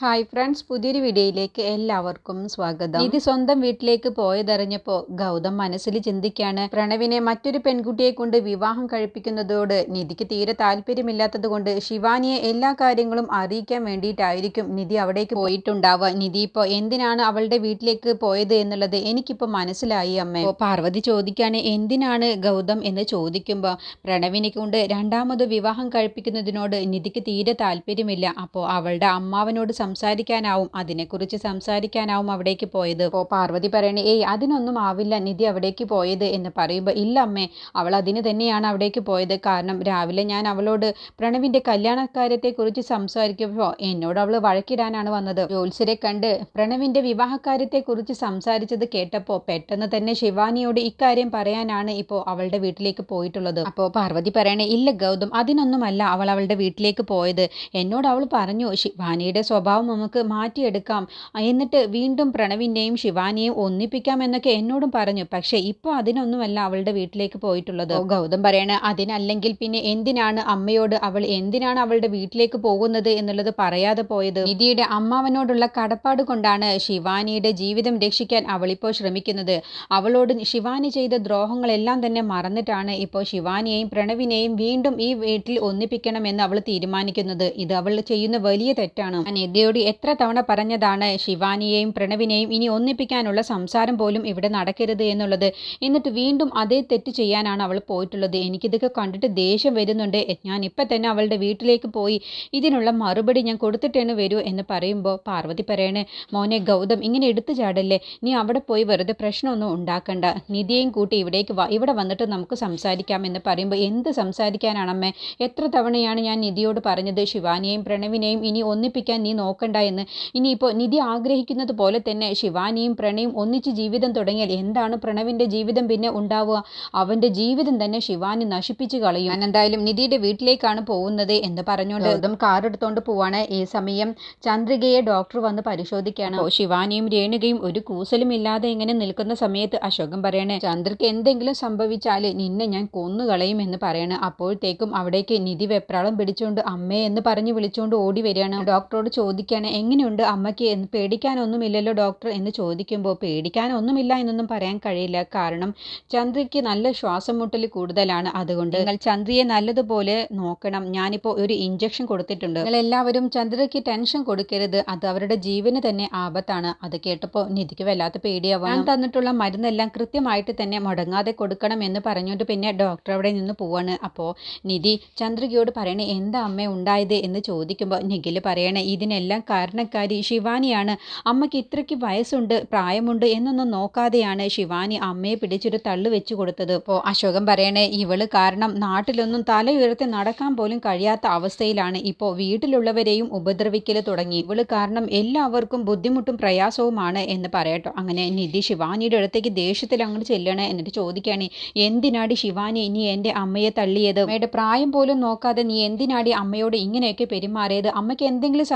Hi friends പുതിയൊരു വീഡിയോയിലേക്ക് എല്ലാവർക്കും സ്വാഗതം. ഇത് സ്വന്തം വീട്ടിലേക്ക് പോയതറിഞ്ഞപ്പോൾ ഗൗതം മനസ്സിൽ ചിന്തിക്കാണ് പ്രണവിനെ മറ്റൊരു പെൺകുട്ടിയെ കൊണ്ട് വിവാഹം കഴിപ്പിക്കുന്നതോട് നിധിക്ക് തീരെ താല്പര്യമില്ലാത്തത് കൊണ്ട് ശിവാനിയെ എല്ലാ കാര്യങ്ങളും അറിയിക്കാൻ വേണ്ടിയിട്ടായിരിക്കും നിധി അവിടേക്ക് പോയിട്ടുണ്ടാവുക. നിധി ഇപ്പോൾ എന്തിനാണ് അവളുടെ വീട്ടിലേക്ക് പോയത് എന്നുള്ളത് എനിക്കിപ്പോൾ മനസ്സിലായി അമ്മ. പാർവതി ചോദിക്കാണ് എന്തിനാണ് ഗൗതം എന്ന് ചോദിക്കുമ്പോൾ പ്രണവിനെ കൊണ്ട് രണ്ടാമത് വിവാഹം കഴിപ്പിക്കുന്നതിനോട് നിധിക്ക് തീരെ താല്പര്യമില്ല. അപ്പോൾ അവളുടെ അമ്മാവനോട് സംസാരിക്കാനാവും അതിനെക്കുറിച്ച് സംസാരിക്കാനാവും അവിടേക്ക് പോയത്. അപ്പോൾ പാർവതി പറയണേ ഏയ് അതിനൊന്നും ആവില്ല നിധി അവിടേക്ക് പോയത് എന്ന് പറയുമ്പോൾ ഇല്ല അമ്മേ അവൾ അതിന് തന്നെയാണ് അവിടേക്ക് പോയത്. കാരണം രാവിലെ ഞാൻ അവളോട് പ്രണവിന്റെ കല്യാണക്കാര്യത്തെക്കുറിച്ച് സംസാരിക്കുമ്പോൾ എന്നോട് അവൾ വഴക്കിടാനാണ് വന്നത്. ജോത്സരെ കണ്ട് പ്രണവിന്റെ വിവാഹക്കാര്യത്തെക്കുറിച്ച് സംസാരിച്ചത് കേട്ടപ്പോൾ പെട്ടെന്ന് തന്നെ ശിവാനിയോട് ഇക്കാര്യം പറയാനാണ് ഇപ്പോൾ അവളുടെ വീട്ടിലേക്ക് പോയിട്ടുള്ളത്. അപ്പോൾ പാർവതി പറയണേ ഇല്ല ഗൗതം അതിനൊന്നുമല്ല അവൾ അവളുടെ വീട്ടിലേക്ക് പോയത്. എന്നോട് അവൾ പറഞ്ഞു ശിവാനിയുടെ സ്വഭാവം നമുക്ക് മാറ്റിയെടുക്കാം. എന്നിട്ട് വീണ്ടും പ്രണവിന്റെയും ശിവാനിയെയും ഒന്നിപ്പിക്കാം എന്നൊക്കെ എന്നോടും പറഞ്ഞു. പക്ഷേ ഇപ്പോൾ അതിനൊന്നുമല്ല അവളുടെ വീട്ടിലേക്ക് പോയിട്ടുള്ളത്. ഗൗതം പറയണ അതിനല്ലെങ്കിൽ പിന്നെ എന്തിനാണ് അമ്മയോട് അവൾ എന്തിനാണ് അവളുടെ വീട്ടിലേക്ക് പോകുന്നത് എന്നുള്ളത് പറയാതെ പോയത്? നിധിയുടെ അമ്മാവനോടുള്ള കടപ്പാട് കൊണ്ടാണ് ശിവാനിയുടെ ജീവിതം രക്ഷിക്കാൻ അവളിപ്പോൾ ശ്രമിക്കുന്നത്. അവളോട് ശിവാനി ചെയ്ത ദ്രോഹങ്ങളെല്ലാം തന്നെ മറന്നിട്ടാണ് ഇപ്പോൾ ശിവാനിയെയും പ്രണവിനെയും വീണ്ടും ഈ വീട്ടിൽ ഒന്നിപ്പിക്കണമെന്ന് അവൾ തീരുമാനിക്കുന്നത്. ഇത് അവൾ ചെയ്യുന്ന വലിയ തെറ്റാണ്. ഞാൻ നിധിയോട് എത്ര തവണ പറഞ്ഞതാണ് ശിവാനിയെയും പ്രണവിനെയും ഇനി ഒന്നിപ്പിക്കാനുള്ള സംസാരം പോലും ഇവിടെ നടക്കരുത് എന്നുള്ളത്. എന്നിട്ട് വീണ്ടും അതേ തെറ്റ് ചെയ്യാനാണ് അവൾ പോയിട്ടുള്ളത്. എനിക്കിതൊക്കെ കണ്ടിട്ട് ദേഷ്യം വരുന്നുണ്ട്. ഞാൻ ഇപ്പം തന്നെ അവളുടെ വീട്ടിലേക്ക് പോയി ഇതിനുള്ള മറുപടി ഞാൻ കൊടുത്തിട്ടേന്ന് വരൂ എന്ന് പറയുമ്പോൾ പാർവതി പറയണേ മോനെ ഗൗതം ഇങ്ങനെ എടുത്തു ചാടല്ലേ? നീ അവിടെ പോയി വെറുതെ പ്രശ്നമൊന്നും ഉണ്ടാക്കണ്ട. നിധിയെയും കൂട്ടി ഇവിടേക്ക് ഇവിടെ വന്നിട്ട് നമുക്ക് സംസാരിക്കാം എന്ന് പറയുമ്പോൾ എന്ത് സംസാരിക്കാനാണമ്മേ? എത്ര തവണയാണ് ഞാൻ നിധിയോട് പറഞ്ഞത്? ശിവാനിയെയും പ്രണവിനെയും ഇനി ഒന്നിപ്പിക്കാൻ നീ നോക്കണ്ട എന്ന് ഇനിയിപ്പോൾ നിധി ആഗ്രഹിക്കുന്നത് പോലെ തന്നെ ശിവാനിയും പ്രണയും ഒന്നിച്ച് ജീവിതം തുടങ്ങിയാൽ എന്താണ് പ്രണവിന്റെ ജീവിതം പിന്നെ ഉണ്ടാവുക? അവന്റെ ജീവിതം തന്നെ ശിവാനി നശിപ്പിച്ച് കളയും. ഞാൻ എന്തായാലും നിധിയുടെ വീട്ടിലേക്കാണ് പോകുന്നത് എന്ന് പറഞ്ഞുകൊണ്ട് ഗൗതം കാർ എടുത്തുകൊണ്ട് പോവാണ്. ഈ സമയം ചന്ദ്രികയെ ഡോക്ടർ വന്ന് പരിശോധിക്കുകയാണ് ശിവാനിയും രേണുകയും ഒരു കൂസലും ഇല്ലാതെ ഇങ്ങനെ നിൽക്കുന്ന സമയത്ത് അശോകം പറയണേ ചന്ദ്രക്ക് എന്തെങ്കിലും സംഭവിച്ചാൽ നിന്നെ ഞാൻ കൊന്നുകളയും എന്ന് പറയണ. അപ്പോഴത്തേക്കും അവിടേക്ക് നിധി വെപ്രാളം പിടിച്ചുകൊണ്ട് അമ്മേ എന്ന് പറഞ്ഞ് വിളിച്ചുകൊണ്ട് ഓടി വരികയാണ്. ഡോക്ടറോട് ചോദിക്കുകയാണ് എങ്ങനെയുണ്ട്? അമ്മയ്ക്ക് എന്ന് പേടിക്കാനൊന്നുമില്ലല്ലോ ഡോക്ടർ? എന്ന് ചോദിക്കുമ്പോൾ പേടിക്കാനൊന്നുമില്ല എന്നൊന്നും പറയാൻ കഴിയില്ല. കാരണം ചന്ദ്രയ്ക്ക് നല്ല ശ്വാസം മുട്ടൽ കൂടുതലാണ്. അതുകൊണ്ട് നിങ്ങൾ ചന്ദ്രയെ നല്ലതുപോലെ നോക്കണം. ഞാനിപ്പോൾ ഒരു ഇഞ്ചക്ഷൻ കൊടുത്തിട്ടുണ്ട്. നിങ്ങൾ എല്ലാവരും ചന്ദ്രയ്ക്ക് ടെൻഷൻ കൊടുക്കരുത്. അത് അവരുടെ ജീവന് തന്നെ ആപത്താണ്. അത് കേട്ടപ്പോൾ നിധിക്ക് വല്ലാത്ത പേടിയാവാം ഞാൻ തന്നിട്ടുള്ള മരുന്നെല്ലാം കൃത്യമായിട്ട് തന്നെ മുടങ്ങാതെ കൊടുക്കണം എന്ന് പറഞ്ഞുകൊണ്ട് പിന്നെ ഡോക്ടർ അവിടെ നിന്ന് പോവാണ്. അപ്പോൾ നിധി ചന്ദ്രികയോട് പറയണേ എന്താ അമ്മ ഉണ്ടായത്? എന്ന് ചോദിക്കുമ്പോൾ നിഖിൽ പറയണേ ഇതിനെല്ലാം കാരണക്കാരി ശിവാനിയാണ്. അമ്മയ്ക്ക് ഇത്രയ്ക്ക് വയസ്സുണ്ട് പ്രായമുണ്ട് എന്നൊന്നും നോക്കാതെയാണ് ശിവാനി അമ്മയെ പിടിച്ചൊരു തള്ളു വെച്ചു കൊടുത്തത്. അപ്പോൾ അശോകൻ പറയണേ ഇവൾ കാരണം നാട്ടിലൊന്നും തല ഉയർത്തി നടക്കാൻ പോലും കഴിയാത്ത അവസ്ഥയിലാണ്. ഇപ്പോൾ വീട്ടിലുള്ളവരെയും ഉപദ്രവിക്കൽ തുടങ്ങി. ഇവൾ കാരണം എല്ലാവർക്കും ബുദ്ധിമുട്ടും പ്രയാസവുമാണ് എന്ന് പറയട്ടോ. അങ്ങനെ നിധി ശിവാനിയുടെ അടുത്തേക്ക് ദേഷ്യത്തിൽ അങ്ങോട്ട് ചെല്ലണേ എന്നിട്ട് ചോദിക്കുകയാണ് എന്തിനാടി ശിവാനി നീ എന്റെ അമ്മയെ തള്ളിയത്? അമ്മയുടെ പ്രായം പോലും നോക്കാതെ നീ എന്തിനാടി അമ്മയോട് ഇങ്ങനെയൊക്കെ പെരുമാറിയത്? അമ്മയ്ക്ക് എന്തെങ്കിലും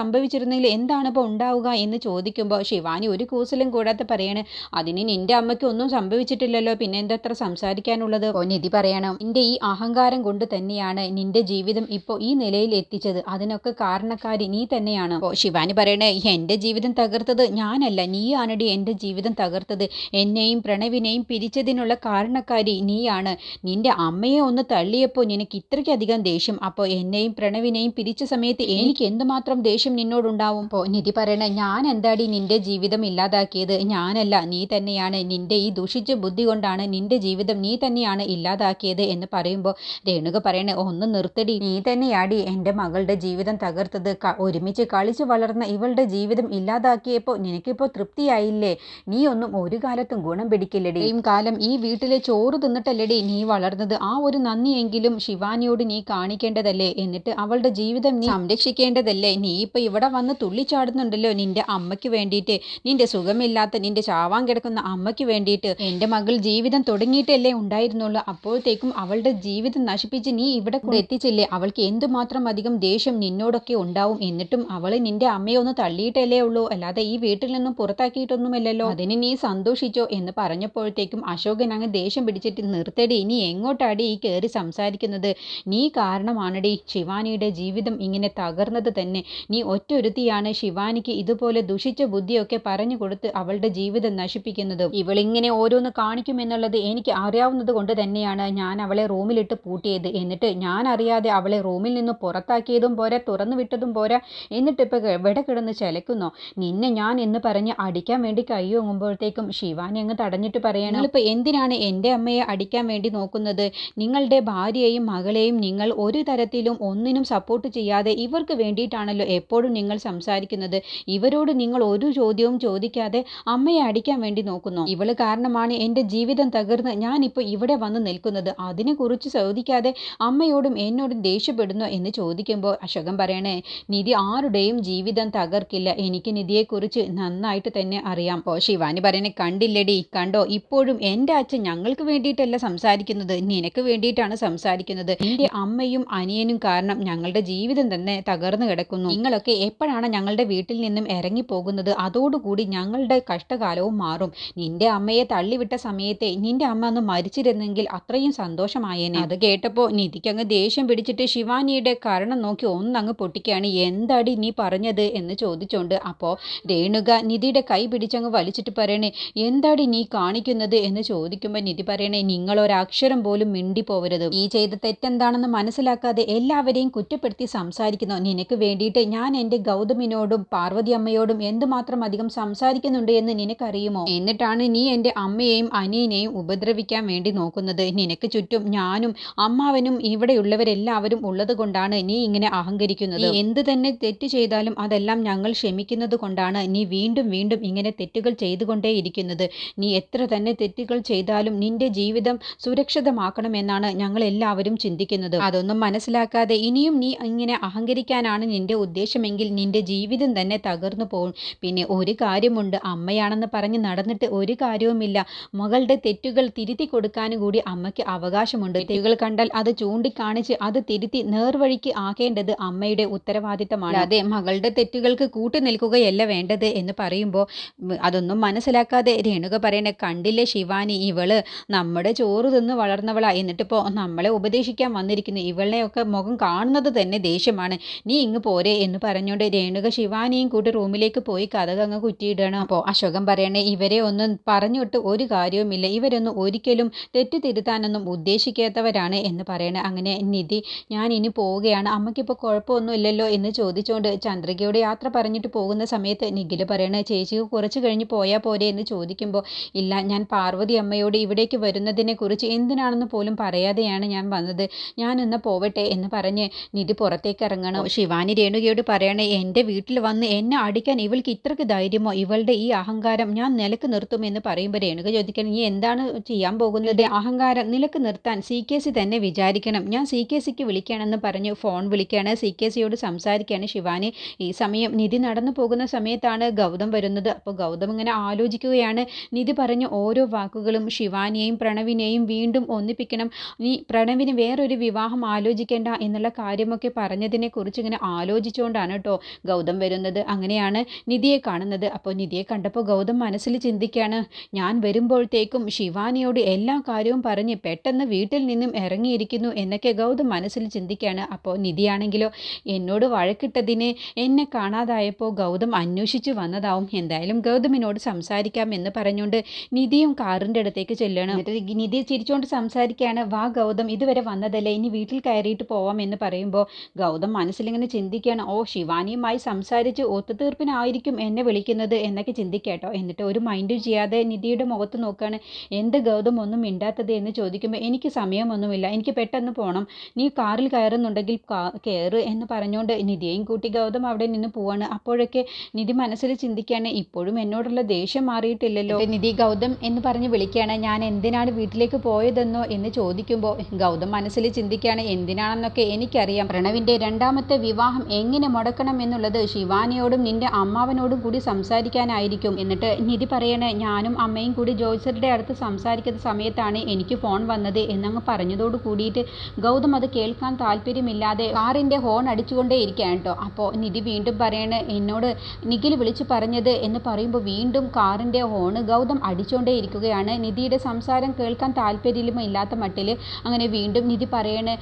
സംഭവിച്ചിരുന്നെങ്കിൽ എന്താണ് ഇപ്പോൾ ഉണ്ടാവുക എന്ന് ചോദിക്കുമ്പോൾ ശിവാനി ഒരു കൂസലും കൂടാതെ പറയണേ അതിന് നിന്റെ അമ്മയ്ക്ക് ഒന്നും സംഭവിച്ചിട്ടില്ലല്ലോ പിന്നെ എന്തത്ര സംസാരിക്കാനുള്ളത്? ഓ നിധി പറയണം. നിന്റെ ഈ അഹങ്കാരം കൊണ്ട് തന്നെയാണ് നിന്റെ ജീവിതം ഇപ്പോൾ ഈ നിലയിൽ എത്തിച്ചത്. അതിനൊക്കെ കാരണക്കാരി നീ തന്നെയാണ്. ഓ ശിവാനി പറയണേ എന്റെ ജീവിതം തകർത്തത് ഞാനല്ല. നീയാണടി എന്റെ ജീവിതം തകർത്തത്. എന്നെയും പ്രണവിനെയും പിരിച്ചതിനുള്ള കാരണക്കാരി നീയാണ്. നിന്റെ അമ്മയെ ഒന്ന് തള്ളിയപ്പോൾ നിനക്ക് ഇത്രയ്ക്കധികം ദേഷ്യം. അപ്പോൾ എന്നെയും പ്രണവിനെയും പിരിച്ച സമയത്ത് എനിക്ക് എന്തുമാത്രം ദേഷ്യം നിന്നോടുണ്ടാവും അപ്പോൾ നിധി പറയണ ഞാൻ എന്താടി നിന്റെ ജീവിതം ഇല്ലാതാക്കിയത്? ഞാനല്ല നീ തന്നെയാണ്. നിന്റെ ഈ ദുഷിച്ച ബുദ്ധി കൊണ്ടാണ് നിന്റെ ജീവിതം നീ തന്നെയാണ് ഇല്ലാതാക്കിയത് എന്ന് പറയുമ്പോൾ രേണുക പറയണേ ഒന്ന് നിർത്തടി. നീ തന്നെയാടി എന്റെ മകളുടെ ജീവിതം തകർത്തത്. ഒരുമിച്ച് കളിച്ച് വളർന്ന ഇവളുടെ ജീവിതം ഇല്ലാതാക്കിയപ്പോൾ നിനക്കിപ്പോൾ തൃപ്തിയായില്ലേ? നീ ഒന്നും ഒരു കാലത്തും ഗുണം പിടിക്കില്ലടി. ഇത്രയും കാലം ഈ വീട്ടിലെ ചോറ് തിന്നിട്ടല്ലടി നീ വളർന്നത്. ആ ഒരു നന്ദിയെങ്കിലും ശിവാനിയോട് നീ കാണിക്കേണ്ടതല്ലേ? എന്നിട്ട് അവളുടെ ജീവിതം നീ സംരക്ഷിക്കേണ്ടതല്ലേ? നീ ഇപ്പൊ ഇവിടെ വന്ന് തുള്ളിച്ചാടുന്നുണ്ടല്ലോ നിന്റെ അമ്മയ്ക്ക് വേണ്ടിയിട്ട്. നിന്റെ സുഖമില്ലാത്ത നിന്റെ ചാവാൻ കിടക്കുന്ന അമ്മയ്ക്ക് വേണ്ടിയിട്ട്. എന്റെ മകൾ ജീവിതം തുടങ്ങിയിട്ടല്ലേ ഉണ്ടായിരുന്നുള്ളൂ. അപ്പോഴത്തേക്കും അവളുടെ ജീവിതം നശിപ്പിച്ച് നീ ഇവിടെ എത്തിച്ചില്ലേ? അവൾക്ക് എന്തുമാത്രം അധികം ദേഷ്യം നിന്നോടൊക്കെ ഉണ്ടാവും? എന്നിട്ടും അവളെ നിന്റെ അമ്മയെ ഒന്ന് തള്ളിയിട്ടല്ലേ ഉള്ളൂ. അല്ലാതെ ഈ വീട്ടിൽ നിന്നും പുറത്താക്കിയിട്ടൊന്നുമല്ലല്ലോ. അതിന് നീ സന്തോഷിച്ചോ എന്ന് പറഞ്ഞപ്പോഴത്തേക്കും അശോകൻ അങ്ങ് ദേഷ്യം പിടിച്ചിട്ട് നിർത്തടി. നീ എങ്ങോട്ടാടി ഈ കയറി സംസാരിക്കുന്നത്? നീ കാരണമാണടി. ശിവാനിയുടെ ജീവിതം ഇങ്ങനെ തകർന്നത് തന്നെ. നീ ഒറ്റ ഒരു ഒരുത്തിയാണ് ശിവാനിക്ക് ഇതുപോലെ ദുഷിച്ച ബുദ്ധിയൊക്കെ പറഞ്ഞു കൊടുത്ത് അവളുടെ ജീവിതം നശിപ്പിക്കുന്നതും. ഇവളിങ്ങനെ ഓരോന്ന് കാണിക്കുമെന്നുള്ളത് എനിക്ക് അറിയാവുന്നത് കൊണ്ട് തന്നെയാണ് ഞാൻ അവളെ റൂമിലിട്ട് പൂട്ടിയത്. എന്നിട്ട് ഞാൻ അറിയാതെ അവളെ റൂമിൽ നിന്ന് പുറത്താക്കിയതും പോരാ തുറന്നു വിട്ടതും പോരാ എന്നിട്ട് ഇപ്പൊ എവിടെ കിടന്ന് ചലക്കുന്നോ? നിന്നെ ഞാൻ എന്ന് പറഞ്ഞ് അടിക്കാൻ വേണ്ടി കൈ ഓങ്ങുമ്പോഴത്തേക്കും ശിവാനി അങ്ങ് തടഞ്ഞിട്ട് പറയണം ഇപ്പൊ എന്തിനാണ് എന്റെ അമ്മയെ അടിക്കാൻ വേണ്ടി നോക്കുന്നത്? നിങ്ങളുടെ ഭാര്യയെയും മകളെയും നിങ്ങൾ ഒരു തരത്തിലും ഒന്നിനും സപ്പോർട്ട് ചെയ്യാതെ ഇവർക്ക് വേണ്ടിയിട്ടാണല്ലോ എപ്പോഴും നിങ്ങൾ സംസാരിക്കുന്നത്. ഇവരോട് നിങ്ങൾ ഒരു ചോദ്യവും ചോദിക്കാതെ അമ്മയെ അടിക്കാൻ വേണ്ടി നോക്കുന്നു. ഇവൾ കാരണമാണ് എന്റെ ജീവിതം തകർന്ന് ഞാനിപ്പോൾ ഇവിടെ വന്ന് നിൽക്കുന്നത്. അതിനെക്കുറിച്ച് ചോദിക്കാതെ അമ്മയോടും എന്നോടും ദേഷ്യപ്പെടുന്നു എന്ന് ചോദിക്കുമ്പോൾ അശോകം പറയണേ നിധി ആരുടെയും ജീവിതം തകർക്കില്ല. എനിക്ക് നിധിയെക്കുറിച്ച് നന്നായിട്ട് തന്നെ അറിയാം. ഓ ശിവാനി പറയണേ കണ്ടില്ലടി. കണ്ടോ? ഇപ്പോഴും എന്റെ അച്ഛൻ ഞങ്ങൾക്ക് വേണ്ടിയിട്ടല്ല സംസാരിക്കുന്നത്. നിനക്ക് വേണ്ടിയിട്ടാണ് സംസാരിക്കുന്നത്. എന്റെ അമ്മയും അനിയനും കാരണം ഞങ്ങളുടെ ജീവിതം തന്നെ തകർന്നു കിടക്കുന്നു. നിങ്ങളൊക്കെ എപ്പോഴാണ് ഞങ്ങളുടെ വീട്ടിൽ നിന്നും ഇറങ്ങിപ്പോകുന്നത്? അതോടുകൂടി ഞങ്ങളുടെ കഷ്ടകാലവും മാറും. നിന്റെ അമ്മയെ തള്ളിവിട്ട സമയത്തെ നിന്റെ അമ്മ അന്ന് മരിച്ചിരുന്നെങ്കിൽ അത്രയും സന്തോഷമായേനെ. അത് കേട്ടപ്പോൾ നിധിക്ക് അങ്ങ് ദേഷ്യം പിടിച്ചിട്ട് ശിവാനിയുടെ കരണം നോക്കി ഒന്നങ്ങ് പൊട്ടിക്കുകയാണ്. എന്താടി നീ പറഞ്ഞത് എന്ന് ചോദിച്ചോണ്ട് അപ്പോൾ രേണുക നിധിയുടെ കൈ പിടിച്ചങ്ങ് വലിച്ചിട്ട് പറയണേ എന്താടി നീ കാണിക്കുന്നത്? എന്ന് ചോദിക്കുമ്പോൾ നിധി പറയണേ നിങ്ങളൊരക്ഷരം പോലും മിണ്ടി പോവരുത് ഈ ചെയ്ത തെറ്റെന്താണെന്ന് മനസ്സിലാക്കാതെ എല്ലാവരെയും കുറ്റപ്പെടുത്തി സംസാരിക്കുന്നു. നിനക്ക് വേണ്ടിയിട്ട് ഞാൻ എന്റെ ഗൗതമിനോടും പാർവതി അമ്മയോടും എന്തുമാത്രം അധികം സംസാരിക്കുന്നുണ്ട് എന്ന് നിനക്കറിയുമോ? എന്നിട്ടാണ് നീ എന്റെ അമ്മയെയും അനിയനെയും ഉപദ്രവിക്കാൻ വേണ്ടി നോക്കുന്നത്. നിനക്ക് ചുറ്റും ഞാനും അമ്മാവനും ഇവിടെയുള്ളവരെല്ലാവരും ഉള്ളത് കൊണ്ടാണ് നീ ഇങ്ങനെ അഹങ്കരിക്കുന്നത്. എന്ത് തന്നെ തെറ്റ് ചെയ്താലും അതെല്ലാം ഞങ്ങൾ ക്ഷമിക്കുന്നത് കൊണ്ടാണ് നീ വീണ്ടും വീണ്ടും ഇങ്ങനെ തെറ്റുകൾ ചെയ്തുകൊണ്ടേയിരിക്കുന്നത് നീ എത്ര തന്നെ തെറ്റുകൾ ചെയ്താലും നിന്റെ ജീവിതം സുരക്ഷിതമാക്കണമെന്നാണ് ഞങ്ങൾ എല്ലാവരും ചിന്തിക്കുന്നത്. അതൊന്നും മനസ്സിലാക്കാതെ ഇനിയും നീ ഇങ്ങനെ അഹങ്കരിക്കാനാണ് നിന്റെ ഉദ്ദേശമെങ്കിൽ നിന്റെ ജീവിതം തന്നെ തകർന്നു പോകും പിന്നെ ഒരു കാര്യമുണ്ട്. അമ്മയാണെന്ന് പറഞ്ഞ് നടന്നിട്ട് ഒരു കാര്യവുമില്ല. മകളുടെ തെറ്റുകൾ തിരുത്തി കൊടുക്കാനും കൂടി അമ്മയ്ക്ക് അവകാശമുണ്ട്. തെറ്റുകൾ കണ്ടാൽ അത് ചൂണ്ടിക്കാണിച്ച് അത് തിരുത്തി നേർവഴിക്ക് ആക്കേണ്ടത് അമ്മയുടെ ഉത്തരവാദിത്തമാണ്. അതെ മകളുടെ തെറ്റുകൾക്ക് കൂട്ടു നിൽക്കുകയല്ല വേണ്ടത് എന്ന് പറയുമ്പോൾ അതൊന്നും മനസ്സിലാക്കാതെ രേണുക പറയണ കണ്ടില്ലേ ശിവാനി ഇവൾ നമ്മുടെ ചോറ് തിന്ന് വളർന്നവളാ. എന്നിട്ടിപ്പോൾ നമ്മളെ ഉപദേശിക്കാൻ വന്നിരിക്കുന്നു. ഇവളെയൊക്കെ മുഖം കാണുന്നത് തന്നെ ദേഷ്യമാണ്. നീ ഇങ്ങ് പോരെ എന്ന് പറഞ്ഞുകൊണ്ട് രേണുക ശിവാനിയും കൂട്ടി റൂമിലേക്ക് പോയി കഥ അങ്ങ് കുറ്റിയിടണം. അപ്പോൾ അശോകൻ പറയണേ ഇവരെ ഒന്നും പറഞ്ഞിട്ട് ഒരു കാര്യവുമില്ല. ഇവരൊന്നും ഒരിക്കലും തെറ്റ് തിരുത്താനൊന്നും ഉദ്ദേശിക്കാത്തവരാണ് എന്ന് പറയണേ. അങ്ങനെ നിധി ഞാൻ ഇനി പോവുകയാണ്. അമ്മയ്ക്കിപ്പോൾ കുഴപ്പമൊന്നുമില്ലല്ലോ എന്ന് ചോദിച്ചുകൊണ്ട് ചന്ദ്രികയോട് യാത്ര പറഞ്ഞിട്ട് പോകുന്ന സമയത്ത് നിഖിൽ പറയണേ ചേച്ചിക്ക് കുറച്ച് കഴിഞ്ഞ് പോയാൽ പോരെ എന്ന് ചോദിക്കുമ്പോൾ ഇല്ല ഞാൻ പാർവതി അമ്മയോട് ഇവിടേക്ക് വരുന്നതിനെക്കുറിച്ച് എന്തിനാണെന്ന് പോലും പറയാതെയാണ് ഞാൻ വന്നത്. ഞാൻ ഇന്ന് പോവട്ടെ എന്ന് പറഞ്ഞ് നിധി പുറത്തേക്ക് ഇറങ്ങണം. ശിവാനി രേണുകയോട് പറയണേ എന്റെ വീട്ടിൽ വന്ന് എന്നെ അടിക്കാൻ ഇവൾക്ക് ഇത്രയ്ക്ക് ധൈര്യമോ? ഇവളുടെ ഈ അഹങ്കാരം ഞാൻ നിലയ്ക്ക് നിർത്തും എന്ന് പറയുമ്പോൾ രേണുക ചോദിക്കണം നീ എന്താണ് ചെയ്യാൻ പോകുന്നത്? അഹങ്കാരം നിലയ്ക്ക് നിർത്താൻ സി കെ സി തന്നെ വിചാരിക്കണം. ഞാൻ സി കെ സിക്ക് വിളിക്കണമെന്ന് പറഞ്ഞു ഫോൺ വിളിക്കുകയാണ്. സി കെ സിയോട് സംസാരിക്കുകയാണ് ശിവാനി. ഈ സമയം നിധി നടന്നു പോകുന്ന സമയത്താണ് ഗൗതം വരുന്നത്. അപ്പോൾ ഗൗതം ഇങ്ങനെ ആലോചിക്കുകയാണ്. നിധി പറഞ്ഞ ഓരോ വാക്കുകളും ശിവാനിയെയും പ്രണവിനെയും വീണ്ടും ഒന്നിപ്പിക്കണം. നീ പ്രണവിന് വേറൊരു വിവാഹം ആലോചിക്കേണ്ട എന്നുള്ള കാര്യമൊക്കെ പറഞ്ഞതിനെ കുറിച്ച് ഇങ്ങനെ ആലോചിച്ചുകൊണ്ടാണ് കേട്ടോ ഗൗതം വരുന്നത്. അങ്ങനെയാണ് നിധിയെ കാണുന്നത്. അപ്പോൾ നിധിയെ കണ്ടപ്പോൾ ഗൗതം മനസ്സിൽ ചിന്തിക്കുകയാണ് ഞാൻ വരുമ്പോഴത്തേക്കും ശിവാനിയോട് എല്ലാ കാര്യവും പറഞ്ഞ് പെട്ടെന്ന് വീട്ടിൽ നിന്നും ഇറങ്ങിയിരിക്കുന്നു എന്നൊക്കെ ഗൗതം മനസ്സിൽ ചിന്തിക്കുകയാണ്. അപ്പോൾ നിധിയാണെങ്കിലോ എന്നോട് വഴക്കിട്ടതിനെ എന്നെ കാണാതായപ്പോൾ ഗൗതം അന്വേഷിച്ചു വന്നതാവും. എന്തായാലും ഗൗതമിനോട് സംസാരിക്കാം എന്ന് പറഞ്ഞുകൊണ്ട് നിധിയും കാറിന്റെ അടുത്തേക്ക് ചെല്ലണം നിധി ചിരിച്ചുകൊണ്ട് സംസാരിക്കുകയാണ് വാ ഗൗതം ഇതുവരെ വന്നതല്ലേ? ഇനി വീട്ടിൽ കയറിയിട്ട് പോവാം എന്ന് പറയുമ്പോൾ ഗൗതം മനസ്സിലിങ്ങനെ ചിന്തിക്കുകയാണ് ഓ ശിവാനിയുമായി സംസാരിച്ച് ഒത്തുതീർപ്പിനായിരിക്കും എന്നെ വിളിക്കുന്നത് എന്നൊക്കെ ചിന്തിക്കേട്ടോ. എന്നിട്ട് ഒരു മൈൻഡ് ചെയ്യാതെ നിധിയുടെ മുഖത്ത് നോക്കുകയാണ് എന്ത് ഗൗതം ഒന്നും മിണ്ടാത്തത് എന്ന് ചോദിക്കുമ്പോൾ എനിക്ക് സമയമൊന്നുമില്ല. എനിക്ക് പെട്ടെന്ന് പോകണം നീ കാറിൽ കയറുന്നുണ്ടെങ്കിൽ കയറ് എന്ന് പറഞ്ഞുകൊണ്ട് നിധിയെയും കൂട്ടി ഗൗതം അവിടെ നിന്ന് പോവാണ്. അപ്പോഴൊക്കെ നിധി മനസ്സിൽ ചിന്തിക്കുകയാണ് ഇപ്പോഴും എന്നോടുള്ള ദേഷ്യം മാറിയിട്ടില്ലല്ലോ. നിധി ഗൗതം എന്ന് പറഞ്ഞ് വിളിക്കുകയാണ് ഞാൻ എന്തിനാണ് വീട്ടിലേക്ക് പോയതെന്നോ എന്ന് ചോദിക്കുമ്പോൾ ഗൗതം മനസ്സിൽ ചിന്തിക്കുകയാണ് എന്തിനാണെന്നൊക്കെ എനിക്കറിയാം. പ്രണവിന്റെ രണ്ടാമത്തെ വിവാഹം എങ്ങനെ മുടക്കണം എന്നുള്ളത് ശിവാനിയോടും നിന്റെ അമ്മാവനോടും കൂടി സംസാരിക്കാനായിരിക്കും. എന്നിട്ട് നിധി പറയണേ ഞാനും അമ്മയും കൂടി ജോയ്സറുടെ അടുത്ത് സംസാരിക്കുന്ന സമയത്താണ് എനിക്ക് ഫോൺ വന്നത് എന്നങ്ങ് പറഞ്ഞതോട് കൂടിയിട്ട് ഗൗതം അത് കേൾക്കാൻ താല്പര്യമില്ലാതെ കാറിന്റെ ഹോൺ അടിച്ചുകൊണ്ടേ ഇരിക്കുകയാണ് കേട്ടോ. അപ്പോൾ നിധി വീണ്ടും പറയണേ എന്നോട് നിഖിൽ വിളിച്ചു പറഞ്ഞത് എന്ന് പറയുമ്പോൾ വീണ്ടും കാറിന്റെ ഹോൺ ഗൗതം അടിച്ചുകൊണ്ടേ ഇരിക്കുകയാണ്. നിധിയുടെ സംസാരം കേൾക്കാൻ താല്പര്യമില്ലാത്ത മട്ടിൽ അങ്ങനെ വീണ്ടും നിധി പറയണേ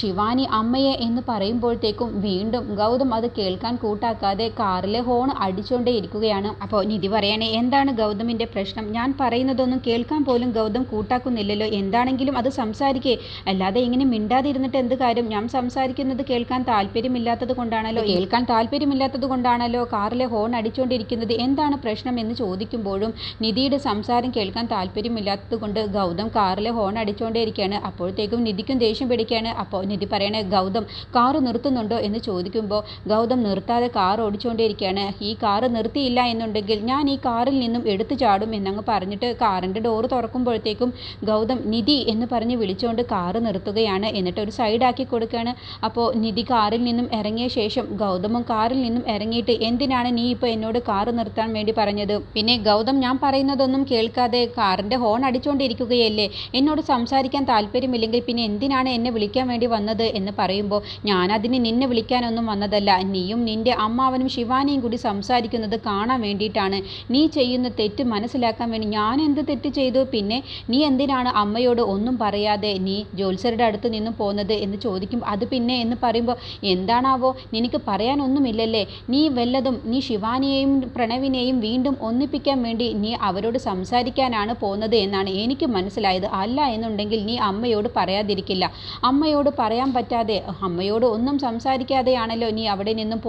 ശിവാനി അമ്മയെ എന്ന് പറയുമ്പോഴത്തേക്കും വീണ്ടും ഗൗതം അത് കേൾക്കാൻ കൂട്ടാക്കാതെ കാറിലെ ഹോൺ അടിച്ചുകൊണ്ടേ ഇരിക്കുകയാണ് അപ്പോൾ നിധി പറയണേ എന്താണ് ഗൗതമിന്റെ പ്രശ്നം? ഞാൻ പറയുന്നതൊന്നും കേൾക്കാൻ പോലും ഗൗതം കൂട്ടാക്കുന്നില്ലല്ലോ. എന്താണെങ്കിലും അത് സംസാരിക്കേ. അല്ലാതെ ഇങ്ങനെ മിണ്ടാതിരുന്നിട്ട് എന്ത് കാര്യം? ഞാൻ സംസാരിക്കുന്നത് കേൾക്കാൻ താല്പര്യമില്ലാത്തത് കൊണ്ടാണല്ലോ. കേൾക്കാൻ താല്പര്യമില്ലാത്തത് കൊണ്ടാണല്ലോ കാറിലെ ഹോൺ അടിച്ചുകൊണ്ടിരിക്കുന്നത് എന്താണ് പ്രശ്നം എന്ന് ചോദിക്കുമ്പോഴും നിധിയുടെ സംസാരം കേൾക്കാൻ താല്പര്യമില്ലാത്തത് കൊണ്ട് ഗൗതം കാറിലെ ഹോൺ അടിച്ചുകൊണ്ടേയിരിക്കുകയാണ് അപ്പോഴത്തേക്കും നിധിക്കും ദേഷ്യം പിടിക്കുകയാണ്. അപ്പോൾ നിധി പറയണേ ഗൗതം കാറ് നിർത്തുന്നുണ്ടോ? എന്ന് ചോദിക്കുമ്പോൾ ഗൗതം നിർത്താതെ കാർ ഓടിച്ചുകൊണ്ടിരിക്കുകയാണ് ഈ കാർ നിർത്തിയില്ല എന്നുണ്ടെങ്കിൽ ഞാൻ ഈ കാറിൽ നിന്നും എടുത്തു ചാടും എന്നങ്ങ് പറഞ്ഞിട്ട് കാറിന്റെ ഡോറ് തുറക്കുമ്പോഴത്തേക്കും ഗൗതം നിധി എന്ന് പറഞ്ഞ് വിളിച്ചുകൊണ്ട് കാറ് നിർത്തുകയാണ്. എന്നിട്ട് ഒരു സൈഡാക്കി കൊടുക്കുകയാണ്. അപ്പോൾ നിധി കാറിൽ നിന്നും ഇറങ്ങിയ ശേഷം ഗൗതമും കാറിൽ നിന്നും ഇറങ്ങിയിട്ട് എന്തിനാണ് നീ ഇപ്പോൾ എന്നോട് കാറ് നിർത്താൻ വേണ്ടി പറഞ്ഞത്? പിന്നെ ഗൗതം ഞാൻ പറയുന്നതൊന്നും കേൾക്കാതെ കാറിന്റെ ഹോൺ അടിച്ചുകൊണ്ടിരിക്കുകയല്ലേ എന്നോട് സംസാരിക്കാൻ താല്പര്യമില്ലെങ്കിൽ പിന്നെ എന്തിനാണ് എന്നെ വിളിക്കാൻ വേണ്ടി വന്നത്? എന്ന് പറയുമ്പോൾ ഞാനതിന് നിന്നെ വിളിക്കാനൊന്നും വന്നതല്ല. നീയും നിന്റെ അമ്മാവനും ശിവാനിയും കൂടി സംസാരിക്കുന്നത് കാണാൻ വേണ്ടിയിട്ടാണ്. നീ ചെയ്യുന്ന തെറ്റ് മനസ്സിലാക്കാൻ വേണ്ടി ഞാൻ എന്ത് തെറ്റ് ചെയ്തു? പിന്നെ നീ എന്തിനാണ് അമ്മയോട് ഒന്നും പറയാതെ നീ ജോത്സരുടെ അടുത്ത് നിന്നും പോകുന്നത് എന്ന് ചോദിക്കും. അത് പിന്നെ എന്ന് പറയുമ്പോൾ എന്താണാവോ? നിനക്ക് പറയാനൊന്നുമില്ലല്ലേ? നീ വല്ലതും നീ ശിവാനിയെയും പ്രണവിനെയും വീണ്ടും ഒന്നിപ്പിക്കാൻ വേണ്ടി നീ അവരോട് സംസാരിക്കാനാണ് പോകുന്നത് എന്നാണ് എനിക്ക് മനസ്സിലായത്. അല്ല എന്നുണ്ടെങ്കിൽ നീ അമ്മയോട് പറയാതിരിക്കില്ല. അമ്മയോട് പറയാൻ പറ്റാതെ അമ്മയോട് ഒന്നും സംസാരിക്കാതെയാണല്ലോ നീ അവിടെ നിന്നും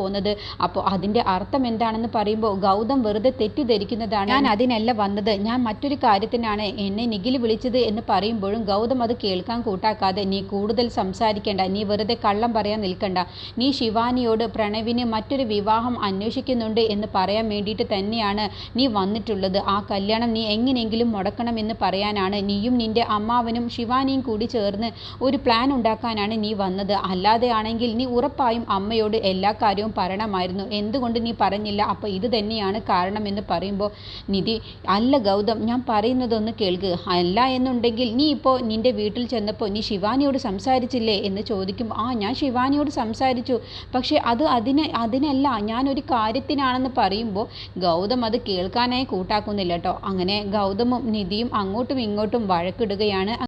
അപ്പോൾ അതിന്റെ അർത്ഥം എന്താണെന്ന് പറയുമ്പോൾ ഗൗതം വെറുതെ തെറ്റിദ്ധരിക്കുന്നതാണ്. ഞാൻ അതിനല്ല വന്നത്. ഞാൻ മറ്റൊരു കാര്യത്തിനാണ് എന്നെ നിഖിൽ വിളിച്ചത് എന്ന് പറയുമ്പോഴും ഗൗതം അത് കേൾക്കാൻ കൂട്ടാക്കാതെ നീ കൂടുതൽ സംസാരിക്കേണ്ട. നീ വെറുതെ കള്ളം പറയാൻ നിൽക്കണ്ട. നീ ശിവാനിയോട് പ്രണവിന് മറ്റൊരു വിവാഹം അന്വേഷിക്കുന്നുണ്ട് എന്ന് പറയാൻ വേണ്ടിയിട്ട് തന്നെയാണ് നീ വന്നിട്ടുള്ളത്. ആ കല്യാണം നീ എങ്ങനെയെങ്കിലും മുടക്കണം എന്ന് പറയാനാണ്. നീയും നിന്റെ അമ്മാവനും ശിവാനിയും കൂടി ചേർന്ന് ഒരു പ്ലാൻ ഉണ്ടാക്കാനാണ് നീ വന്നത്. അല്ലാതെ ആണെങ്കിൽ നീ ഉറപ്പായും അമ്മയോട് എല്ലാ കാര്യവും പറയണമായിരുന്നു. എന്തുകൊണ്ട് നീ പറഞ്ഞില്ല? അപ്പോൾ ഇത് തന്നെയാണ് കാരണം എന്ന് പറയുമ്പോൾ നിധി അല്ല ഗൗതം ഞാൻ പറയുന്നതൊന്ന് കേൾക്ക്. അല്ല എന്നുണ്ടെങ്കിൽ നീ ഇപ്പോൾ നിന്റെ വീട്ടിൽ ചെന്നപ്പോൾ നീ ശിവാനിയോട് സംസാരിച്ചില്ലേ എന്ന് ചോദിക്കും. ആ ഞാൻ ശിവാനിയോട് സംസാരിച്ചു. പക്ഷേ അത് അതിന് അതിനല്ല. ഞാനൊരു കാര്യത്തിനാണെന്ന് പറയുമ്പോൾ ഗൗതം അത് കേൾക്കാനായി കൂട്ടാക്കുന്നില്ല കേട്ടോ അങ്ങനെ ഗൗതമും നിധിയും അങ്ങോട്ടും ഇങ്ങോട്ടും വഴക്കിടുകയാണ്.